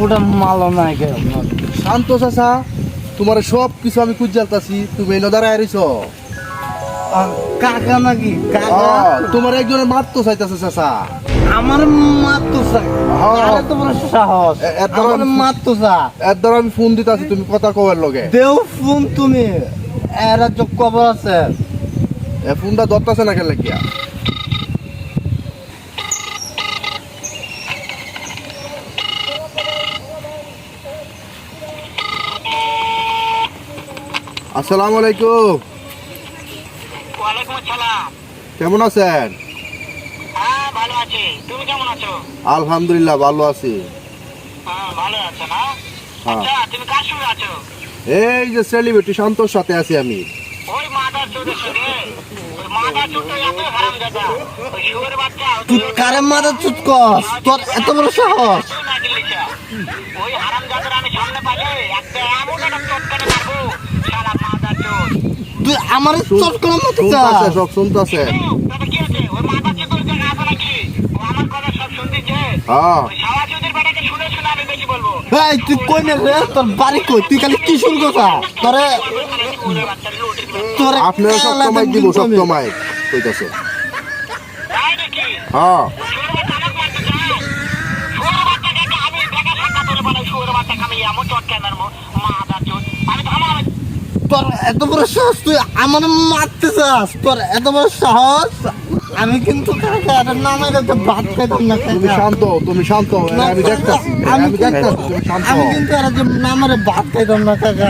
ফুটা মালো নাই কে শান্ত চাচা তোমার সব কিছু আমি খুঁজালতাছি তুমি দাঁড়ায় রইছ আর কাকা নাকি? কাকা? তোমার একজনের মারতো চাইতেছে চাচা। আমার মাত তো চা হ্যাঁ। আরে তো বড় সাহস। আমার মাত তো চা। এর দ্বারা আমি ফোন দিতেছি তুমি কথা কবার লগে। দেও ফোন তুমি। এরা তো কবর আছে। এ ফোনটা ধরতেছে না কেন লাগিয়া? আসসালামু আলাইকুম। ওয়ালাইকুম আসসালাম। কেমন আছেন? হ্যাঁ ভালো আছি। তুমি কেমন আছো? আলহামদুলিল্লাহ ভালো আছি। হ্যাঁ ভালো আছো না? হ্যাঁ। আচ্ছা তুমি কার সঙ্গে আছো? এই যে সেলিব্রিটি শান্তর সাথে আছি আমি। তুই কারে মারা চুত কস? তোর এত বড় সাহস। ওই আমি সামনে পাইলে একটা এমন একটা আমার মতো সব শুনতেছে। আছে আছে সব শুনতেছে। হ্যাঁ। এই তুই কই না রে? তোর বাড়ি কই? তুই খালি কি শুরু কথা তোরে তোরে আপনারা সব সময় দিব সব সময় কইতাছে। হ্যাঁ। আমি দেখা সাক্ষাৎ বলে মাদার চোদ। আমি থামো, আমি তোর এত বড় সাহস তুই আমার মারতে চাস তোর এত বড় সাহস আমি কিন্তু ভাত খাইতাম না তুমি শান্ত তুমি শান্ত আমি দেখতাছি আমি দেখতাছি আমি কিন্তু আর নামারে ভাত খাইতাম না কাকা।